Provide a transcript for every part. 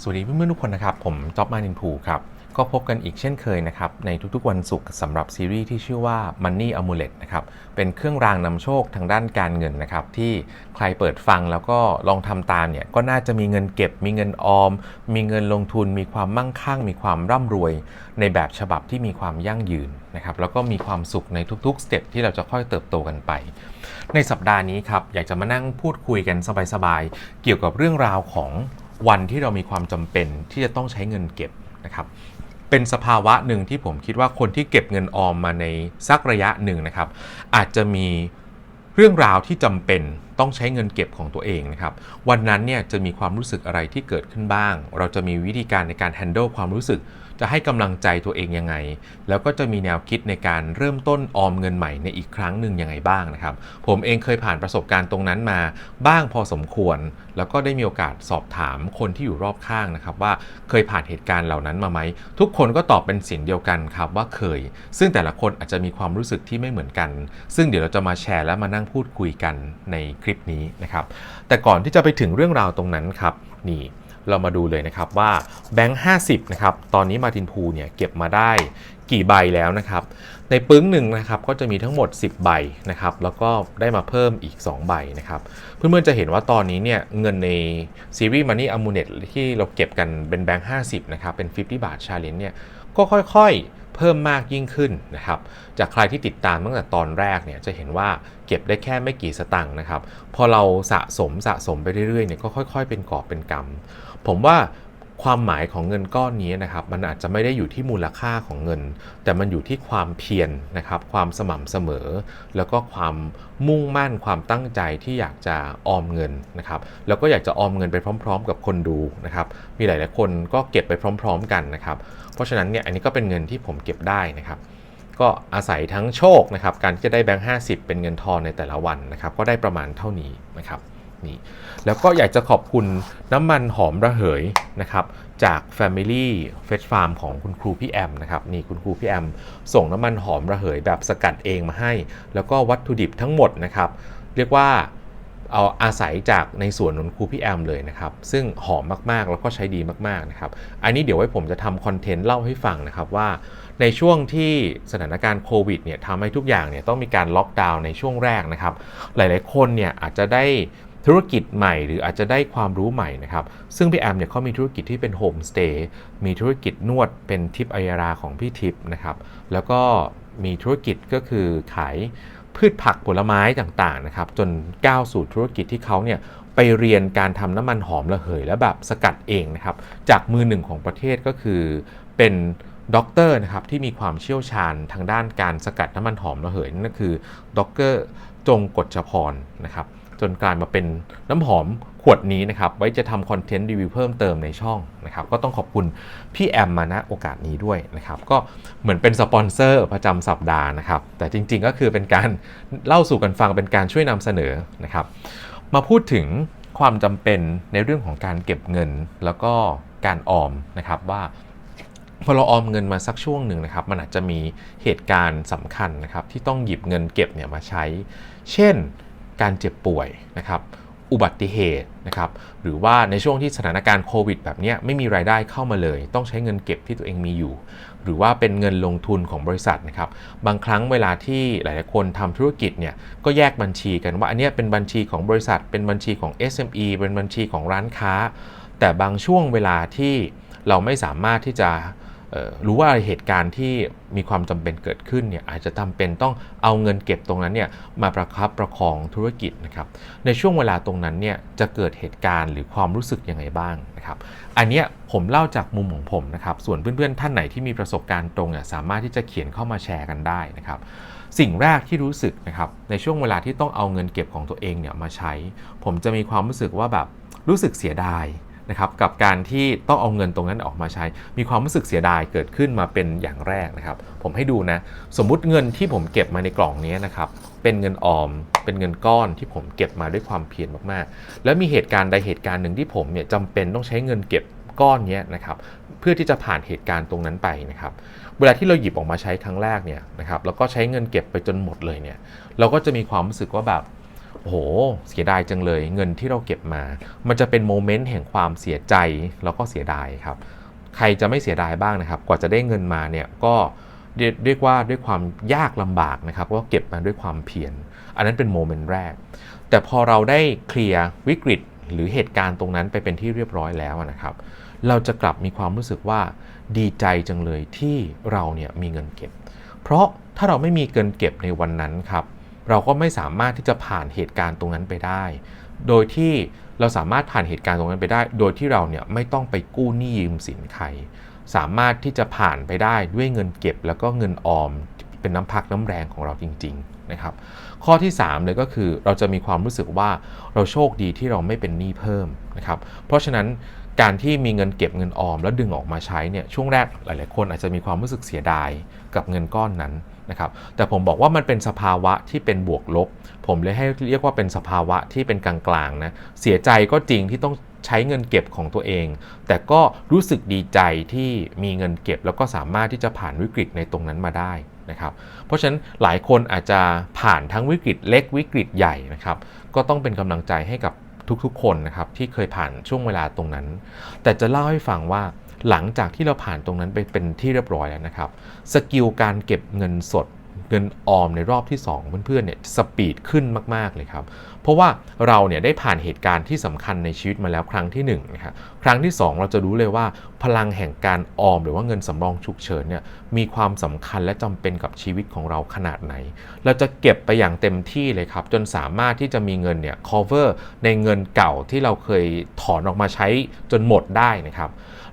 สวัสดีเพื่อนๆทุกคนนะครับ ผมจ๊อบมานินภูครับ ก็พบกันอีกเช่นเคยนะครับ ในทุกๆวันศุกร์สำหรับซีรีส์ที่ชื่อว่า Money Amulet นะครับ เป็นเครื่องรางนำโชคทางด้านการเงินนะครับ ที่ใครเปิดฟังแล้วก็ลองทำตามเนี่ย ก็น่าจะมีเงินเก็บ มีเงินออม มีเงินลงทุน มีความมั่งคั่ง มีความร่ำรวย ในแบบฉบับที่มีความยั่งยืนนะครับแล้วก็มีความสุขในทุกๆสเต็ปที่เราจะค่อยเติบโตกันไป ในสัปดาห์นี้ครับอยากจะมานั่งพูดคุยกันสบายๆเกี่ยวกับเรื่องราวของ วันที่เรามีความจำเป็นที่จะต้องใช้เงินเก็บนะครับเป็นสภาวะหนึ่งที่ผมคิดว่าคนที่เก็บเงินออมมาในสักระยะหนึ่งนะครับ อาจจะมีเรื่องราวที่จำเป็นต้องใช้เงินเก็บของตัวเองนะครับ วันนั้นเนี่ยจะมีความรู้สึกอะไรที่เกิดขึ้นบ้าง เราจะมีวิธีการในการแฮนด์ลความรู้สึก จะให้กำลังใจตัวเองยังไง แล้วก็จะมีแนวคิดในการเริ่มต้นออมเงินใหม่ในอีกครั้งหนึ่งยังไงบ้างนะครับ ผมเองเคยผ่านประสบการณ์ตรงนั้นมาบ้างพอสมควร แล้วก็ได้มีโอกาสสอบถามคนที่อยู่รอบข้างนะครับว่าเคยผ่านเหตุการณ์เหล่านั้นมาไหม ทุกคนก็ตอบเป็นเสียงเดียวกันครับว่าเคย ซึ่งแต่ละคนอาจจะมีความรู้สึกที่ไม่เหมือนกัน ซึ่งเดี๋ยวเราจะมาแชร์และมานั่งพูดคุยกันในคลิปนี้นะครับแต่ก่อนที่จะไปถึงเรื่องราวตรงนั้นครับนี่ เรามาดูเลยนะครับว่าแบงค์50นะครับตอนนี้มาตินพูเนี่ยเก็บมาได้กี่ใบแล้วนะครับ ในปึ้งหนึ่งนะครับก็จะมีทั้งหมด 10 ใบนะครับแล้วก็ได้มาเพิ่มอีก 2 ใบนะครับเพื่อนๆจะเห็นว่าตอนนี้เนี่ยเงินในซีรีส์ Money Amulet ที่เราเก็บกันเป็นแบงค์50นะครับเป็น 50 บาท Challenge เนี่ยก็ค่อยๆเพิ่มมากยิ่งขึ้นนะครับจากใครที่ติดตามตั้งแต่ตอนแรกเนี่ยจะเห็นว่า เก็บได้แค่ไม่กี่สตังค์นะครับ พอเราสะสมสะสมไปเรื่อยๆเนี่ยก็ค่อยๆ เป็นกอบเป็นกำผมว่าความหมายของเงินก้อนนี้นะครับมันอาจจะไม่ได้อยู่ที่มูลค่าของเงิน แต่มันอยู่ที่ความเพียรนะครับ ความสม่ำเสมอ แล้วก็ความมุ่งมั่นความตั้งใจที่อยากจะออมเงินนะครับ แล้วก็อยากจะออมเงินไปพร้อม ๆ กับคนดูนะครับ มีหลายๆคนก็เก็บไปพร้อม ๆ กันนะครับ เพราะฉะนั้นเนี่ยอันนี้ก็เป็นเงินที่ผมเก็บได้นะครับ ก็อาศัยทั้งโชคนะครับการที่จะได้แบงค์50เป็นเงินทอนในแต่ละวันนะครับก็ได้ประมาณเท่านี้นะครับนี่แล้วก็อยากจะขอบคุณน้ำมันหอมระเหยนะครับจาก Family f e t Farm ของคุณครูพี่แอมนะครับนี่คุณครูพี่แอม ส่งน้ำมันหอมระเหยแบบสกัดเองมาให้ แล้วก็วัตถุดิบทั้งหมดนะครับเรียกว่า เอาอาศัยจากในส่วนของครูพี่แอมเลยนะครับ ซึ่งหอมมากๆ แล้วก็ใช้ดีมากๆนะครับ อันนี้เดี๋ยวไว้ผมจะทำคอนเทนต์เล่าให้ฟังนะครับว่า ในช่วงที่สถานการณ์โควิดเนี่ยทำให้ทุกอย่างเนี่ยต้องมีการล็อกดาวน์ในช่วงแรกนะครับ หลายๆคนเนี่ยอาจจะได้ธุรกิจใหม่หรืออาจจะได้ความรู้ใหม่นะครับ ซึ่งพี่แอมเนี่ยเขามีธุรกิจที่เป็นโฮมสเตย์มีธุรกิจนวดเป็นทิปอัยราของพี่ทิปนะครับ แล้วก็มีธุรกิจก็คือขาย พืชผักผลไม้ต่างๆนะครับจนก้าวสู่ธุรกิจที่เขาเนี่ยไปเรียนการทำน้ำมันหอมระเหย และแบบสกัดเองนะครับจากมือหนึ่งของประเทศก็คือเป็นด็อกเตอร์นะครับที่มีความเชี่ยวชาญทางด้านการสกัดน้ำมันหอมระเหยนั่นก็คือด็อกเตอร์จงกฎชพรนะครับ นกลายมาเป็นน้ำหอมขวดนี้นะครับ ไว้จะทำคอนเทนต์รีวิวเพิ่มเติมในช่องนะครับ ก็ต้องขอบคุณพี่แอมมาณโอกาสนี้ด้วยนะครับ ก็เหมือนเป็นสปอนเซอร์ประจำสัปดาห์นะครับ แต่จริงๆก็คือเป็นการเล่าสู่กันฟังเป็นการช่วยนำเสนอนะครับ มาพูดถึงความจำเป็นในเรื่องของการเก็บเงินแล้วก็การออมนะครับว่าพอเราออมเงินมาสักช่วงหนึ่งนะครับ มันอาจจะมีเหตุการณ์สำคัญนะครับ ที่ต้องหยิบเงินเก็บเนี่ยมาใช้ เช่น การเจ็บป่วยนะครับอุบัติเหตุนะครับหรือว่าในช่วงที่สถานการณ์โควิดแบบนี้ไม่มีรายได้เข้ามาเลย ต้องใช้เงินเก็บที่ตัวเองมีอยู่ หรือว่าเป็นเงินลงทุนของบริษัทนะครับบางครั้งเวลาที่หลาย ๆ คนทำธุรกิจเนี่ยก็แยกบัญชีกันว่าอันนี้เป็นบัญชีของบริษัท เป็นบัญชีของ SME เป็นบัญชีของร้านค้า แต่บางช่วงเวลาที่เราไม่สามารถที่จะ รู้ว่าเหตุการณ์ที่มีความจำเป็นเกิดขึ้นเนี่ยอาจจะจำเป็นต้องเอาเงินเก็บตรงนั้นเนี่ยมาประคับประคองธุรกิจนะครับในช่วงเวลาตรงนั้นเนี่ยจะเกิดเหตุการณ์หรือความรู้สึกยังไงบ้างนะครับอันเนี้ยผมเล่าจากมุมของผมนะครับส่วนเพื่อนๆ ท่านไหนที่มีประสบการณ์ตรงเนี่ยสามารถที่จะเขียนเข้ามาแชร์กันได้นะครับสิ่งแรกที่รู้สึกนะครับในช่วงเวลาที่ต้องเอาเงินเก็บของตัวเองเนี่ยมาใช้ ผมจะมีความรู้สึกว่าแบบรู้สึกเสียดาย นะครับกับการที่ต้องเอาเงินตรงนั้นออกมาใช้ มีความรู้สึกเสียดายเกิดขึ้นมาเป็นอย่างแรกนะครับ ผมให้ดูนะสมมุติเงินที่ผมเก็บมาในกล่องนี้นะครับเป็นเงินออม เป็นเงินก้อนที่ผมเก็บมาด้วยความเพียรมากๆ แล้วมีเหตุการณ์ใดเหตุการณ์หนึ่งที่ผมเนี่ยจำเป็นต้องใช้เงินเก็บก้อนนี้นะครับเพื่อที่จะผ่านเหตุการณ์ตรงนั้นไปนะครับเวลาที่เราหยิบออกมาใช้ครั้งแรกเนี่ยนะครับแล้วก็ใช้เงินเก็บไปจนหมดเลยเนี่ยเราก็จะมีความรู้สึกว่าแบบ โหเสียดายจังเลยเงินที่เราเก็บมา มันจะเป็นโมเมนต์แห่งความเสียใจแล้วก็เสียดายครับ ใครจะไม่เสียดายบ้างนะครับ กว่าจะได้เงินมาเนี่ยก็เรียกว่าด้วยความยากลำบากนะครับก็เก็บมาด้วยความเพียรอันนั้นเป็นโมเมนต์แรก แต่พอเราได้เคลียร์วิกฤตหรือเหตุการณ์ตรงนั้นไปเป็นที่เรียบร้อยแล้วนะครับ เราจะกลับมีความรู้สึกว่าดีใจจังเลยที่เราเนี่ยมีเงินเก็บ เพราะถ้าเราไม่มีเงินเก็บในวันนั้นครับ เราก็ไม่สามารถที่จะผ่านเหตุการณ์ตรงนั้นไปได้ โดยที่เราสามารถผ่านเหตุการณ์ตรงนั้นไปได้ โดยที่เราเนี่ยไม่ต้องไปกู้หนี้ยืมสินใคร สามารถที่จะผ่านไปได้ด้วยเงินเก็บแล้วก็เงินออมเป็นน้ำพักน้ำแรงของเราจริง ๆนะครับ ข้อที่ 3 เลยก็คือเราจะมีความรู้สึกว่าเราโชคดีที่เราไม่เป็นหนี้เพิ่มนะครับ เพราะฉะนั้นการที่มีเงินเก็บเงินออม แล้วดึงออกมาใช้เนี่ยช่วงแรกหลาย ๆ คนอาจจะมีความรู้สึกเสียดายกับเงินก้อนนั้น นะครับแต่ผมบอกว่ามันเป็นสภาวะที่เป็นบวกลบ ผมเลยให้เรียกว่าเป็นสภาวะที่เป็นกลางๆนะเสียใจก็จริงที่ต้องใช้เงินเก็บของตัวเอง แต่ก็รู้สึกดีใจที่มีเงินเก็บ แล้วก็สามารถที่จะผ่านวิกฤตในตรงนั้นมาได้นะครับเพราะฉะนั้นหลายคนอาจจะผ่านทั้งวิกฤตเล็กวิกฤตใหญ่นะครับก็ต้องเป็นกำลังใจให้กับทุกๆ คนนะครับที่เคยผ่านช่วงเวลาตรงนั้น แต่จะเล่าให้ฟังว่า หลังจากที่เราผ่านตรงนั้นไปเป็นที่เรียบร้อยแล้วนะครับ สกิลการเก็บเงินสดเงินออมในรอบที่2เพื่อนๆเนี่ยสปีดขึ้นมากๆเลยครับ เพราะว่าเราเนี่ยได้ผ่านเหตุการณ์ที่สำคัญในชีวิตมาแล้วครั้งที่1นะครับครั้งที่ 2 เราจะรู้เลยว่าพลังแห่งการออมหรือว่าเงินสำรองฉุกเฉินเนี่ยมีความสำคัญและจำเป็นกับชีวิตของเราขนาดไหน เราจะเก็บไปอย่างเต็มที่เลยครับ จนสามารถที่จะมีเงินเนี่ย cover ในเงินเก่าที่เราเคยถอนออกมาใช้จนหมดได้นะครับ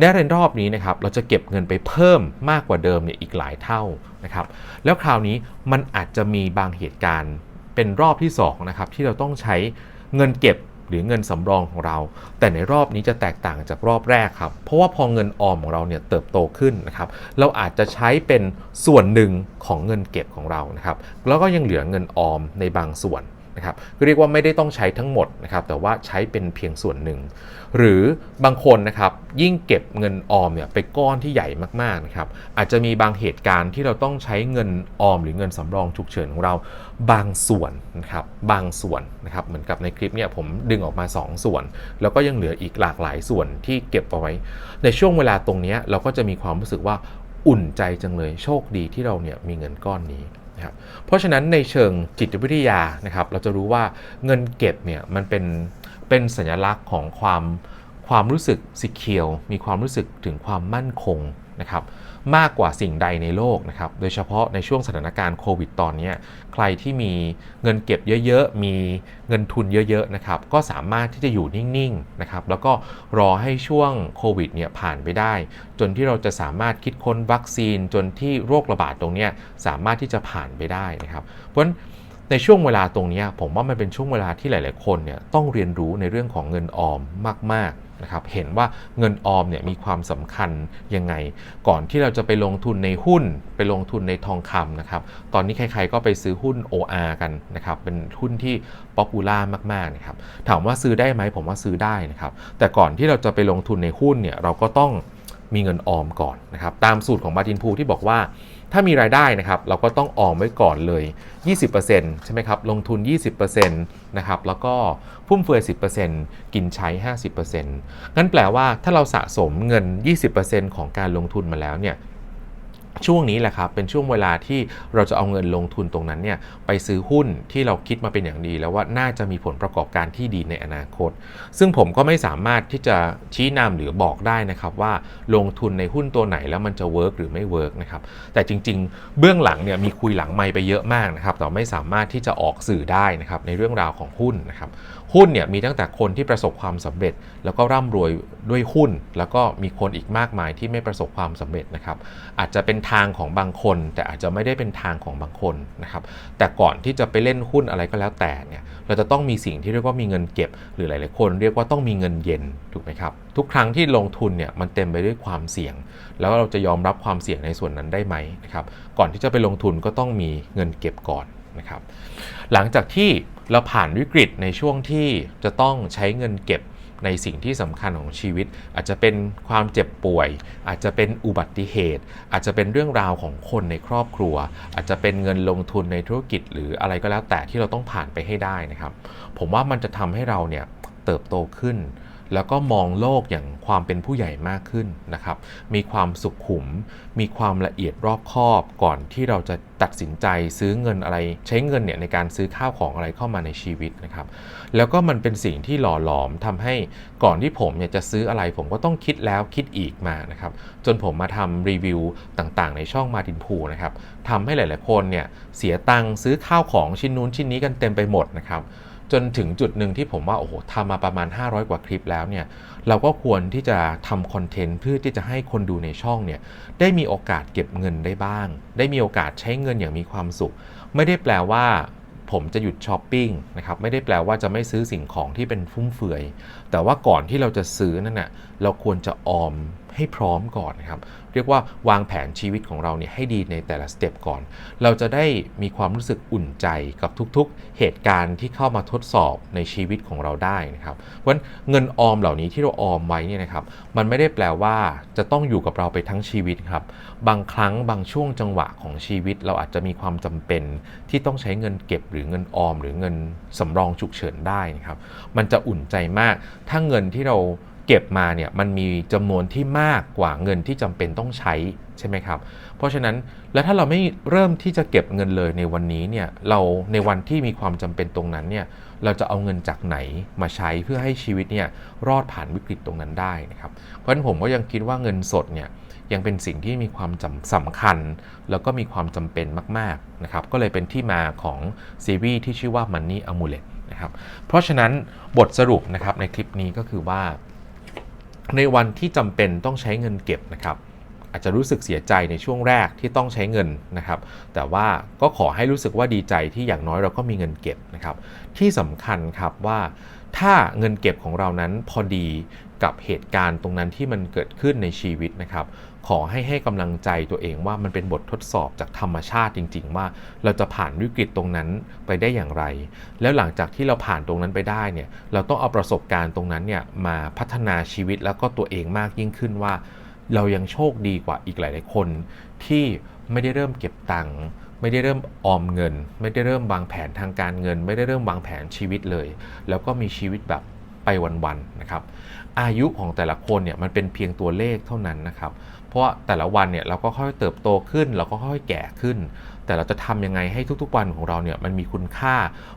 ในรอบนี้นะครับเราจะเก็บเงินไปเพิ่มมากกว่าเดิมเนี่ยอีกหลายเท่านะครับแล้วคราวนี้มันอาจจะมีบางเหตุการณ์เป็นรอบที่2นะครับที่เราต้องใช้เงินเก็บหรือเงินสำรองของเรา แต่ในรอบนี้จะแตกต่างจากรอบแรกครับ เพราะว่าพอเงินออมของเราเนี่ยเติบโตขึ้นนะครับ เราอาจจะใช้เป็นส่วนหนึ่งของเงินเก็บของเรานะครับ แล้วก็ยังเหลือเงินออมในบางส่วน นะครับก็เรียกว่าไม่ได้ต้องใช้ทั้งหมดนะครับแต่ว่าใช้เป็นเพียงส่วนหนึ่ง หรือบางคนนะครับยิ่งเก็บเงินออมเนี่ยไปก้อนที่ใหญ่มากๆนะครับอาจจะมีบางเหตุการณ์ที่เราต้องใช้เงินออม หรือเงินสำรองฉุกเฉินของเราบางส่วนนะครับบางส่วนนะครับเหมือนกับในคลิปเนี่ยผมดึงออกมา 2 ส่วน แล้วก็ยังเหลืออีกหลากหลายส่วนที่เก็บเอาไว้ ในช่วงเวลาตรงนี้เราก็จะมีความรู้สึกว่าอุ่นใจจังเลยโชคดีที่เราเนี่ยมีเงินก้อนนี้ นะครับเพราะฉะนั้นในเชิงจิตวิทยานะครับเราจะรู้ว่าเงินเก็บเนี่ยมันเป็นเป็นสัญลักษณ์ของความความรู้สึกสิเคียวมีความรู้สึกถึงความมั่นคง นะครับมากกว่าสิ่งใดในโลกนะครับโดยเฉพาะในช่วงสถานการณ์โควิดตอนนี้ใครที่มีเงินเก็บเยอะๆ มีเงินทุนเยอะๆนะครับก็สามารถที่จะอยู่นิ่งๆนะครับแล้วก็รอให้ช่วงโควิดเนี่ยผ่านไปได้ จนที่เราจะสามารถคิดค้นวัคซีนจนที่โรคระบาดตรงนี้สามารถที่จะผ่านไปได้นะครับเพราะฉะนั้น ในช่วงเวลาตรงนี้ผมว่ามันเป็นช่วงเวลาที่หลาย ๆ คนเนี่ยต้องเรียนรู้ในเรื่องของเงินออมมาก ๆ นะครับ เห็นว่าเงินออมเนี่ยมีความสำคัญยังไง ก่อนที่เราจะไปลงทุนในหุ้น ไปลงทุนในทองคำนะครับ ตอนนี้ใคร ๆ ก็ไปซื้อหุ้น OR กันนะครับ เป็นหุ้นที่ป๊อปปูล่ามาก ๆ นะครับ ถามว่าซื้อได้ไหมผมว่าซื้อได้นะครับ แต่ก่อนที่เราจะไปลงทุนในหุ้นเนี่ยเราก็ต้องมีเงินออมก่อนนะครับ ตามสูตรของมาตินพูที่บอกว่า ถ้ามีรายได้นะครับเราก็ต้องออมไว้ก่อนเลย 20%ใช่ไหมครับลงทุน 20%นะครับแล้วก็ฟุ่มเฟือย 10%กินใช้ 50%งั้นแปลว่าถ้าเราสะสมเงิน 20%ของการลงทุนมาแล้วเนี่ย ช่วงนี้แหละครับเป็นช่วงเวลาที่เราจะเอาเงินลงทุนตรงนั้นเนี่ยไปซื้อหุ้นที่เราคิดมาเป็นอย่างดี แล้วว่าน่าจะมีผลประกอบการที่ดีในอนาคต ซึ่งผมก็ไม่สามารถที่จะชี้นำหรือบอกได้นะครับว่าลงทุนในหุ้นตัวไหนแล้วมันจะเวิร์กหรือไม่เวิร์กนะครับแต่จริง ๆ เบื้องหลังเนี่ยมีคุยหลังไม่ไปเยอะมากนะครับแต่ไม่สามารถที่จะออกสื่อได้นะครับในเรื่องราวของหุ้นนะครับ หุ้นเนี่ยมีตั้งแต่คนที่ประสบความสำเร็จ แล้วก็ร่ำรวยด้วยหุ้น แล้วก็มีคนอีกมากมายที่ไม่ประสบความสำเร็จนะครับ อาจจะเป็นทางของบางคน แต่อาจจะไม่ได้เป็นทางของบางคนนะครับ แต่ก่อนที่จะไปเล่นหุ้นอะไรก็แล้วแต่เนี่ยเราจะต้องมีสิ่งที่เรียกว่ามีเงินเก็บ หรือหลาย ๆ คนเรียกว่าต้องมีเงินเย็นถูกไหมครับทุกครั้งที่ลงทุนเนี่ยมันเต็มไปด้วยความเสี่ยง แล้วเราจะยอมรับความเสี่ยงในส่วนนั้นได้ไหมนะครับก่อนที่จะไปลงทุนก็ต้องมีเงินเก็บก่อนนะครับหลังจากที่ เราผ่านวิกฤตในช่วงที่จะต้องใช้เงินเก็บในสิ่งที่สำคัญของชีวิต อาจจะเป็นความเจ็บป่วย อาจจะเป็นอุบัติเหตุ อาจจะเป็นเรื่องราวของคนในครอบครัว อาจจะเป็นเงินลงทุนในธุรกิจ หรืออะไรก็แล้วแต่ที่เราต้องผ่านไปให้ได้นะครับ ผมว่ามันจะทำให้เราเนี่ยเติบโตขึ้น แล้วก็มองโลกอย่างความเป็นผู้ใหญ่มากขึ้นนะครับ มีความสุขขุม มีความละเอียดรอบคอบก่อนที่เราจะตัดสินใจซื้อเงินอะไร ใช้เงินเนี่ยในการซื้อข้าวของอะไรเข้ามาในชีวิตนะครับ แล้วก็มันเป็นสิ่งที่หล่อหลอมทำให้ก่อนที่ผมเนี่ยจะซื้ออะไรผมก็ต้องคิดแล้วคิดอีกมานะครับ จนผมมาทำรีวิวต่างๆ ในช่องมาตินพูนะครับทำให้หลาย ๆ คนเนี่ยเสียตังค์ซื้อข้าวของชิ้นนู้นชิ้นนี้กันเต็มไปหมดนะครับ จนถึงจุดหนึ่งที่ผมว่าโอ้โหทำมาประมาณ 500 กว่าคลิปแล้วเนี่ยเราก็ควรที่จะทำคอนเทนต์เพื่อที่จะให้คนดูในช่องเนี่ยได้มีโอกาสเก็บเงินได้บ้าง ได้มีโอกาสใช้เงินอย่างมีความสุข ไม่ได้แปลว่าผมจะหยุดช้อปปิ้งนะครับไม่ได้แปลว่าจะไม่ซื้อสิ่งของที่เป็นฟุ่มเฟือย แต่ว่าก่อนที่เราจะซื้อนั่นน่ะเราควรจะออมให้พร้อมก่อนนะครับ เรียกว่าวางแผนชีวิตของเราเนี่ยให้ดีในแต่ละสเต็ปก่อน เราจะได้มีความรู้สึกอุ่นใจกับทุกๆ เหตุการณ์ที่เข้ามาทดสอบในชีวิตของเราได้นะครับเพราะฉะนั้นเงินออมเหล่านี้ที่เราออมไว้เนี่ยนะครับมันไม่ได้แปลว่าจะต้องอยู่กับเราไปทั้งชีวิตครับบางครั้งบางช่วงจังหวะของชีวิต เราอาจจะมีความจำเป็นที่ต้องใช้เงินเก็บหรือเงินออม หรือเงินสำรองฉุกเฉินได้นะครับมันจะอุ่นใจมากถ้าเงินที่เราเก็บมาเนี่ยมันมีจำนวนที่มากกว่าเงินที่จำเป็นต้องใช้ใช่ไหมครับ เพราะฉะนั้นแล้วถ้าเราไม่เริ่มที่จะเก็บเงินเลยในวันนี้เนี่ยเราในวันที่มีความจำเป็นตรงนั้นเนี่ยเราจะเอาเงินจากไหนมาใช้เพื่อให้ชีวิตเนี่ยรอดผ่านวิกฤตตรงนั้นได้นะครับ เพราะฉะนั้นผมก็ยังคิดว่าเงินสดเนี่ยยังเป็นสิ่งที่มีความจำสำคัญ แล้วก็มีความจำเป็นมาก ๆ นะครับ ก็เลยเป็นที่มาของซีรีส์ที่ชื่อว่า Money Amulet นะครับ เพราะฉะนั้นบทสรุปนะครับในคลิปนี้ก็คือว่า ในวันที่จำเป็นต้องใช้เงินเก็บนะครับอาจจะรู้สึกเสียใจในช่วงแรกที่ต้องใช้เงินนะครับ แต่ว่าก็ขอให้รู้สึกว่าดีใจที่อย่างน้อยเราก็มีเงินเก็บนะครับ ที่สำคัญครับว่าถ้าเงินเก็บของเรานั้นพอดีกับเหตุการณ์ตรงนั้นที่มันเกิดขึ้นในชีวิตนะครับ ขอให้ให้กำลังใจตัวเองว่ามันเป็นบททดสอบจากธรรมชาติจริง ๆ ว่าเราจะผ่านวิกฤตตรงนั้นไปได้อย่างไร แล้วหลังจากที่เราผ่านตรงนั้นไปได้เนี่ยเราต้องเอาประสบการณ์ตรงนั้นเนี่ยมาพัฒนาชีวิตแล้วก็ตัวเองมากยิ่งขึ้นว่า เรายังโชคดีกว่าอีกหลาย ๆ คน ที่ไม่ได้เริ่มเก็บตังค์ไม่ได้เริ่มออมเงิน ไม่ได้เริ่มวางแผนทางการเงิน ไม่ได้เริ่มวางแผนชีวิตเลย แล้วก็มีชีวิตแบบ ไปวันๆนะครับอายุของแต่ละคนเนี่ยมันเป็นเพียงตัวเลขเท่านั้นนะครับ เพราะแต่ละวันเนี่ยเราก็ค่อยเติบโตขึ้น เราก็ค่อยแก่ขึ้น แต่เราจะทำยังไงให้ทุกๆวันของเราเนี่ยมันมีคุณค่า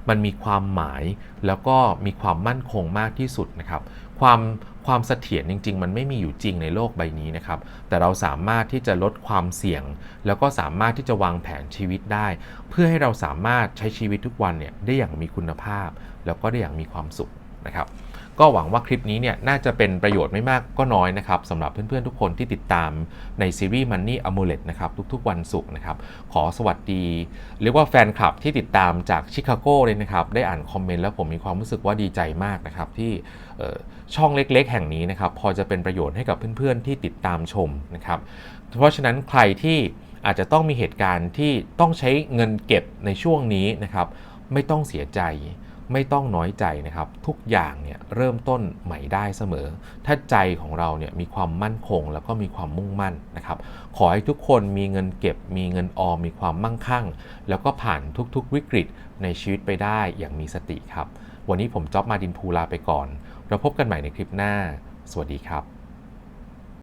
มันมีความหมาย แล้วก็มีความมั่นคงมากที่สุดนะครับ ความความเสถียรจริง ๆ มันไม่มีอยู่จริงในโลกใบนี้นะครับ แต่เราสามารถที่จะลดความเสี่ยง แล้วก็สามารถที่จะวางแผนชีวิตได้ เพื่อให้เราสามารถใช้ชีวิตทุกวันเนี่ยได้อย่างมีคุณภาพ แล้วก็ได้อย่างมีความสุขนะครับ ก็หวังว่าคลิปนี้เนี่ยน่าจะเป็นประโยชน์ไม่มากก็น้อยนะครับสำหรับเพื่อนๆทุกคนที่ติดตามในซีรีส์ Money Amulet นะครับทุกๆวันศุกร์นะครับขอสวัสดี เรียกว่าแฟนคลับที่ติดตามจากชิคาโกเลยนะครับได้อ่านคอมเมนต์แล้วผมมีความรู้สึกว่าดีใจมากนะครับที่ช่องเล็กๆ แห่งนี้นะครับพอจะเป็นประโยชน์ให้กับเพื่อนๆที่ติดตามชมนะครับเพราะฉะนั้นใครที่อาจจะต้องมีเหตุการณ์ที่ต้องใช้เงินเก็บในช่วงนี้นะครับไม่ต้องเสียใจ ไม่ต้องน้อยใจนะครับ ทุกอย่างเนี่ยเริ่มต้นใหม่ได้เสมอ ถ้าใจของเราเนี่ยมีความมั่นคงแล้วก็มีความมุ่งมั่นนะครับ ขอให้ทุกคนมีเงินเก็บ มีเงินออมมีความมั่งคั่ง แล้วก็ผ่านทุกๆวิกฤตในชีวิตไปได้อย่างมีสติครับ วันนี้ผมจ๊อบมาดินพูลาไปก่อนเราพบกันใหม่ในคลิปหน้า สวัสดีครับ